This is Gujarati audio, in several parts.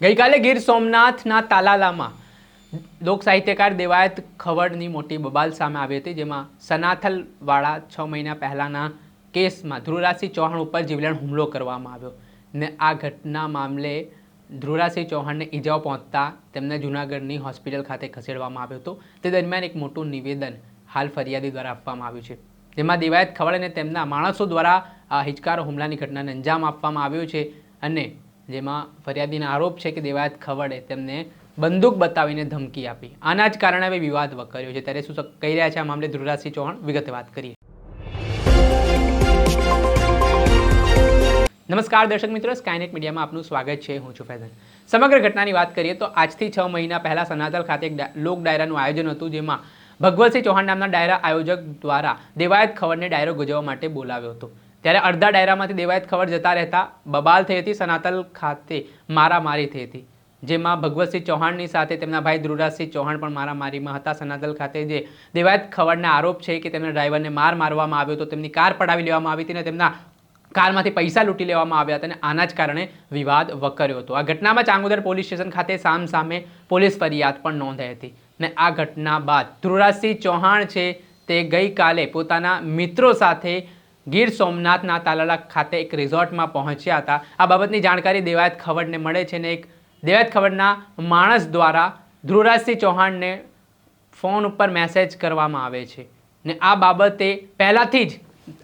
ગઈકાલે ગીર સોમનાથના તાલાલામાં લોક સાહિત્યકાર દેવાયત ખવડની મોટી બબાલ સામે આવી હતી, જેમાં સનાથલવાળા છ મહિના પહેલાંના કેસમાં ધ્રુવરાજસિંહ ચૌહાણ ઉપર જીવલેણ હુમલો કરવામાં આવ્યો ને આ ઘટના મામલે ધ્રુવરાજસિંહ ચૌહાણને ઈજાઓ પહોંચતા તેમને જૂનાગઢની હોસ્પિટલ ખાતે ખસેડવામાં આવ્યો હતો. તે દરમિયાન એક મોટું નિવેદન હાલ ફરિયાદી દ્વારા આપવામાં આવ્યું છે. જેમાં દેવાયત ખવડ અને તેમના માણસો દ્વારા હિચકારો હુમલાની ઘટનાને અંજામ આપવામાં આવ્યો છે અને જેમાં ફરિયાદીનો આરોપ છે કે દેવાયત ખવડે તેમને બંદૂક બતાવીને ધમકી આપી. આના જ કારણે હવે વિવાદ વકર્યો છે. ત્યારે શું કહી રહ્યા છે આ મામલે ધ્રુવરાજસિંહ ચૌહાણ? વિગતે વાત કરીએ. નમસ્કાર દર્શક મિત્રો સ્કાયનેટ મીડિયામાં આપનું સ્વાગત છે. હું છું ફૈઝન સમગ્ર ઘટનાની વાત કરીએ તો આજથી છ મહિના પહેલા સનાતલ ખાતે એક લોક ડાયરાનું આયોજન હતું, જેમાં ભગવતસિંહ ચૌહાણ નામના ડાયરા આયોજક દ્વારા દેવાયત ખવડને ડાયરો ગુજવવા માટે બોલાવ્યો હતો. ત્યારે અડધા ડાયરામાંથી દેવાયત ખબર જતા રહેતા, બબાલ થઈ હતી સનાતલ ખાતે, મારામારી થઈ હતી. જેમાં ભગવતસિંહ ચૌહાણની સાથે તેમના ભાઈ ધ્રુવરાજસિંહ ચૌહાણ પણ મારામારીમાં હતા. સનાતલ ખાતે જે દેવાયત ખવડના આરોપ છે કે તેમના ડ્રાઈવરને માર મારવામાં આવ્યો હતો, તેમની કાર પડાવી લેવામાં આવી હતી અને તેમના કારમાંથી પૈસા લૂંટી લેવામાં આવ્યા હતા અને આના જ કારણે વિવાદ વકર્યો હતો. આ ઘટનામાં ચાંગોદર પોલીસ સ્ટેશન ખાતે સામ સામે પોલીસ ફરિયાદ પણ નોંધાઈ હતી ને આ ઘટના બાદ ધ્રુવરાજસિંહ ચૌહાણ છે તે ગઈકાલે પોતાના મિત્રો સાથે ગીર સોમનાથના તાલાલા ખાતે એક રિઝોર્ટમાં પહોંચ્યા હતા. આ બાબતની જાણકારી દેવાયત ખવડને મળે છે ને એક દેવાયત ખવડના માણસ દ્વારા ધ્રુવરાજસિંહ ચૌહાણને ફોન ઉપર મેસેજ કરવામાં આવે છે. ને આ બાબતે પહેલાંથી જ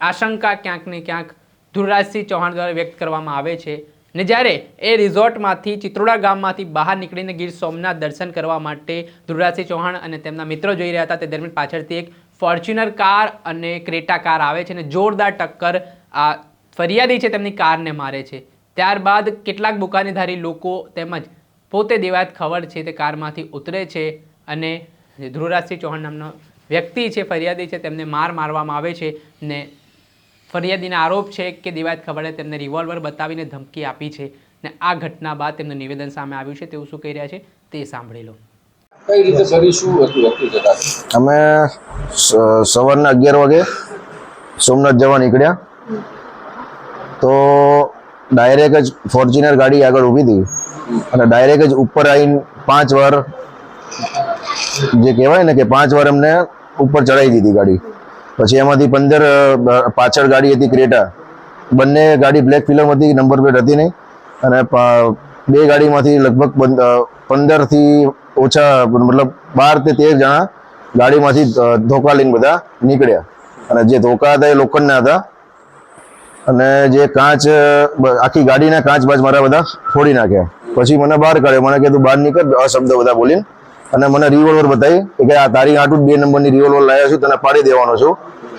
આશંકા ક્યાંક ને ક્યાંક ધ્રુવરાજસિંહ ચૌહાણ દ્વારા વ્યક્ત કરવામાં આવે છે. ને જ્યારે એ રિઝોર્ટમાંથી ચિત્રોડા ગામમાંથી બહાર નીકળીને ગીર સોમનાથ દર્શન કરવા માટે ધ્રુવરાજસિંહ ચૌહાણ અને તેમના મિત્રો જોઈ રહ્યા હતા, તે દરમિયાન પાછળથી એક ફોર્ચ્યુનર કાર અને ક્રેટા કાર આવે છે અને જોરદાર ટક્કર, આ ફરિયાદી છે તેમની કારને મારે છે. ત્યારબાદ કેટલાક બુકાનીધારી લોકો તેમજ પોતે દેવાયત ખબર છે તે કારમાંથી ઉતરે છે અને ધ્રુવરાજસિંહ ચૌહાણ નામનો વ્યક્તિ છે, ફરિયાદી છે, તેમને માર મારવામાં આવે છે ને ફરિયાદીના આરોપ છે કે દેવાયત ખબરે તેમને રિવોલ્વર બતાવીને ધમકી આપી છે ને આ ઘટના બાદ તેમનું નિવેદન સામે આવ્યું છે. તેવું શું કહી રહ્યા છે તે સાંભળી લો. કઈ રીતે કરી હતું હકીકત અમે સવારના અગિયાર વાગે સોમનાથ જવા નીકળ્યા. તો ડાયરેક્ટ જ ફોર્ચ્યુનર ગાડી આગળ ઊભી હતી. અને ડાયરેક્ટ જ ઉપર આવીને પાંચ વાર જે કહેવાય ને કે પાંચ વાર અમને ઉપર ચડાવી દીધી ગાડી. પછી એમાંથી પંદર પાછળ ગાડી હતી ક્રેટા. બંને ગાડી બ્લેક ફિલ્મ હતી નંબર પ્લેટ હતી નહીં. અને બે ગાડીમાંથી લગભગ પંદરથી ઓછા, મતલબ બાર તે તેર જણા ગાડીમાંથી ધોકા લઈને બધા નીકળ્યા. અને જે ધોકા હતા એ લોખંડના હતા. અને જે કાચ આખી ગાડીના કાચ બાજ મારા બધા ફોડી નાખ્યા. પછી મને બહાર કાઢ્યો. મને કીધું, બહાર નીકળ અશબ્દ બધા બોલીને. અને મને રિવોલ્વર બતાવી કે આ તારી આટું બે નંબરની રિવોલ્વર લાવ્યા છું, તને પાડી દેવાનો છું.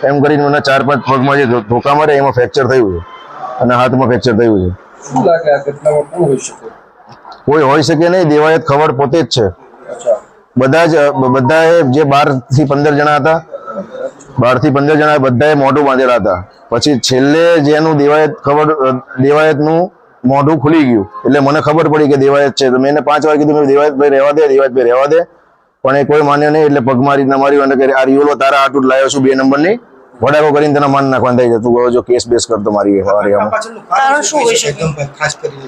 એમ કરીને મને ચાર પાંચ પગમાં જે ધોકા મારે એમાં ફ્રેક્ચર થયું છે. અને હાથમાં ફ્રેક્ચર થયું છે. કોઈ હોઈ શકે નહીં દેવાયત ખબર પોતે જ છે. બધા જ બધાએ જે બારથી પંદર જણા હતા બારથી પંદર જણા બધાએ મોઢું બાંધેલા હતા. પછી છેલ્લે જેનું દેવાયત ખબર દેવાયતનું મોઢું ખુલી ગયું. એટલે મને ખબર પડી કે દેવાયત છે. તો મેં એને પાંચ વાર કીધું મેં દેવાયતભાઈ રહેવા દે દેવાયતભાઈ રહેવા દે. પણ એ કોઈ માન્યો નહીં એટલે પગ મારી ના માર્યું અને કે આ રિયોલો તારા આટું લાવ્યો છું બે નંબરની. વડાકો કરીને તને માન નાખવાનું થઈ જતું હવે જો કેસ બેસ કરતો મારી મારી આમાં શું હોય શકે? ખાસ કરીને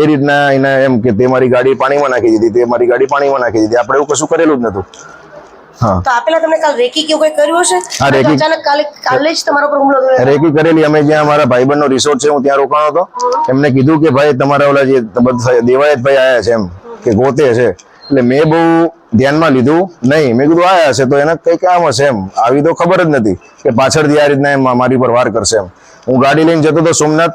એ રીતના એને એમ કે તે મારી ગાડી પાણીમાં નાખી દીધી તે મારી ગાડી પાણીમાં નાખી દીધી. આપણે એવું કશું કરેલું જ નતું હા. તો આપેલા તમને કાલ રેકી કેવું કઈ કર્યું હશે? હા, રેકી. અચાનક કાલે કાલે જ તમારા ઉપર હુમલો થયો. રેકી કરેલી. અમે જ્યાં મારા ભાઈબંધનો રિસોર્ટ છે હું ત્યાં રોકાણો હતો. એમને કીધું કે ભાઈ તમારા ઓલા જે દેવાયત ભાઈ આયા છે એમ કે ગોતે છે. એટલે મેં બહુ ધ્યાનમાં લીધું નહીં. મેં કીધું આયા હશે તો એને કઈ કામ હશે એમ. આવી તો ખબર જ નથી કે પાછળથી આ રીતના એમ મારી પર વાર કરશે એમ. હું ગાડી લઈને જતો હતો સોમનાથ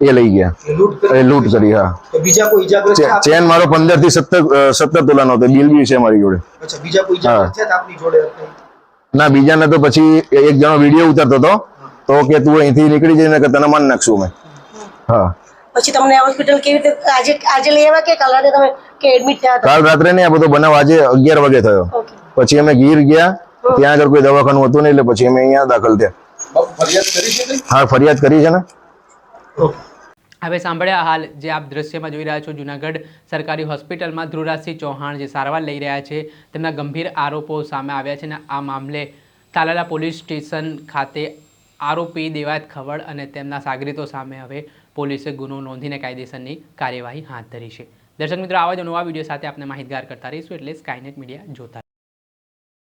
એ લઈ ગયા એ લૂંટ કરી એ લૂંટ કરી હા તો બીજા કોઈ ઈજાગ્રસ્ત ચે- થયા? ચેન મારો પંદરથી સત્તર સત્તર તોલાનો હતો બિલ બી છે મારી જોડે અચ્છા બીજા કોઈ ઈજાગ્રસ્ત થયા હતા આપની જોડે ના બીજાને તો પછી એક જણો વીડિયો ઉતારતો હતો તો કે તું અહીંથી નીકળી જઈને કે તને માન નાખશું મેં હા। પછી તમને હોસ્પિટલ કેવી રીતે આજે આજે લઈ આવ્યા કે કાલ રાતે તમે કે એડમિટ થયા હતા? કાલ રાત્રે ને આ બધો બનાવ આજે અગિયાર વાગે થયો. ઓકે. પછી અમે ગીર ગયા ત્યાં આગળ કોઈ દવાખાનું હતું નહીં એટલે પછી અમે અહીંયા દાખલ થયા. બાપુ ફરિયાદ કરી છે કંઈ? હા ફરિયાદ કરી છે ને? હવે સાંભળ્યા હાલ જે આપ દ્રશ્યમાં જોઈ રહ્યા છો, જુનાગઢ સરકારી હોસ્પિટલમાં ધ્રુવરાજસિંહ ચૌહાણ જે સારવાર લઈ રહ્યા છે, તેમના ગંભીર આરોપો સામે આવ્યા છે અને આ મામલે તાલાલા પોલીસ સ્ટેશન ખાતે આરોપી દેવાયત ખવડ અને તેમના સાગરીતો સામે હવે પોલીસે ગુનો નોંધીને કાયદેસરની કાર્યવાહી હાથ ધરી છે. દર્શક મિત્રો, આવા જ નવા વીડિયો સાથે આપણે માહિતગાર કરતા રહીશું એટલે સ્કાયનેટ મીડિયા જોતા